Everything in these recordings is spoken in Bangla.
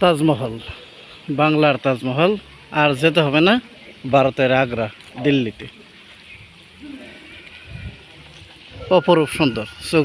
তাজমহল বাংলার তাজমহল আর যেতে হবে না ভারতের আগ্রা দিল্লিতে। অপরূপ সুন্দর চোখ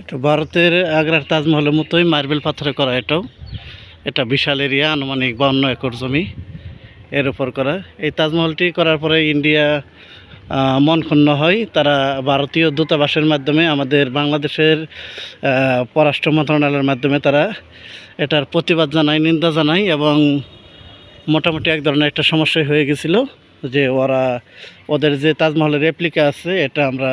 এটা ভারতের আগ্রার তাজমহলের মতোই মার্বেল পাথরে করা এটাও। এটা বিশাল এরিয়া, আনুমানিক বাউন্ন একর জমি এর উপর করা। এই তাজমহলটি করার পরে ইন্ডিয়া মন ক্ষুণ্ণ হয়। তারা ভারতীয় দূতাবাসের মাধ্যমে আমাদের বাংলাদেশের পররাষ্ট্র মন্ত্রণালয়ের মাধ্যমে তারা এটার প্রতিবাদ জানায়, নিন্দা জানায় এবং মোটামুটি এক ধরনের একটা সমস্যা হয়ে গেছিল যে ওরা ওদের যে তাজমহলের রেপ্লিকা আছে, এটা আমরা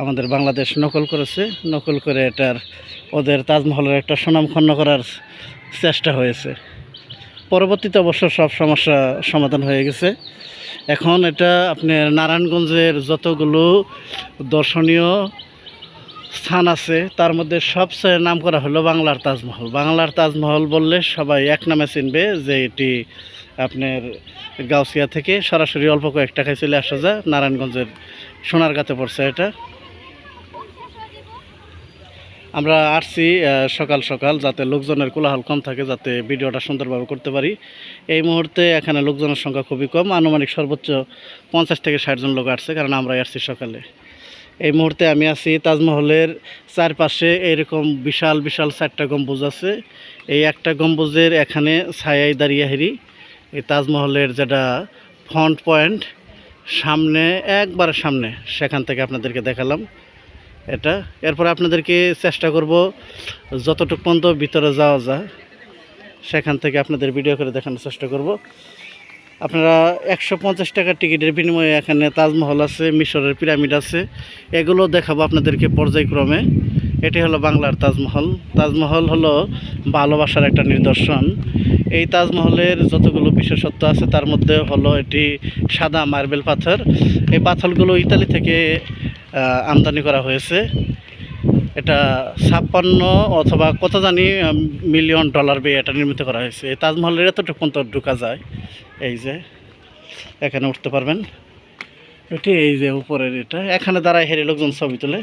আমাদের বাংলাদেশ নকল করেছে। নকল করে এটার ওদের তাজমহলের একটা সুনাম ক্ষণ্ণ করার চেষ্টা হয়েছে। পরবর্তীতে অবশ্য সব সমস্যা সমাধান হয়ে গেছে। এখন এটা আপনার নারায়ণগঞ্জের যতগুলো দর্শনীয় স্থান আছে, তার মধ্যে সবচেয়ে নাম করা হলো বাংলার তাজমহল। বাংলার তাজমহল বললে সবাই এক নামে চিনবে যে এটি আপনার গাউসিয়া থেকে সরাসরি অল্প কয়েক টাকায় চলে আসা যায়। নারায়ণগঞ্জের সোনার সোনারগাঁতে পড়ছে এটা। আমরা আসছি সকাল সকাল যাতে লোকজনের কোলাহল কম থাকে, যাতে ভিডিওটা সুন্দরভাবে করতে পারি। এই মুহূর্তে এখানে লোকজনের সংখ্যা খুবই কম, আনুমানিক সর্বোচ্চ পঞ্চাশ থেকে ষাট জন লোক আসছে, কারণ আমরা আসছি সকালে। এই মুহূর্তে আমি আছি তাজমহলের চারপাশে, এরকম বিশাল বিশাল চারটা গম্বুজ আছে। এই একটা গম্বুজের এখানে ছায়ায় দাঁড়িয়ে হেরি এই তাজমহলের যেটা ফ্রন্ট পয়েন্ট সামনে, একবারে সামনে, সেখান থেকে আপনাদেরকে দেখালাম। এটা। এরপর আপনাদেরকে চেষ্টা করব যতটুক পর্যন্ত ভিতরে যাওয়া যায়, সেখান থেকে আপনাদের ভিডিও করে দেখানোর চেষ্টা করব। আপনারা একশো পঞ্চাশ টাকার টিকিটের বিনিময়ে এখানে তাজমহল আছে, মিশরের পিরামিড আছে, এগুলো দেখাবো আপনাদেরকে পর্যায়ক্রমে। এটি হলো বাংলার তাজমহল। তাজমহল হলো ভালোবাসার একটা নিদর্শন। এই তাজমহলের যতগুলো বিশেষত্ব আছে, তার মধ্যে হলো এটি সাদা মার্বেল পাথর। এই পাথরগুলো ইতালি থেকে আমদানি করা হয়েছে। এটা ছাপ্পান্ন অথবা কত জানি মিলিয়ন ডলার বেয়ে এটা নির্মিত করা হয়েছে। এই তাজমহলের এতটুকু পর্যন্ত ঢুকা যায়। এই যে, এখানে উঠতে পারবেন। এটি এই যে উপরের এটা। এখানে দাঁড়ায় হেরে লোকজন ছবি তোলে।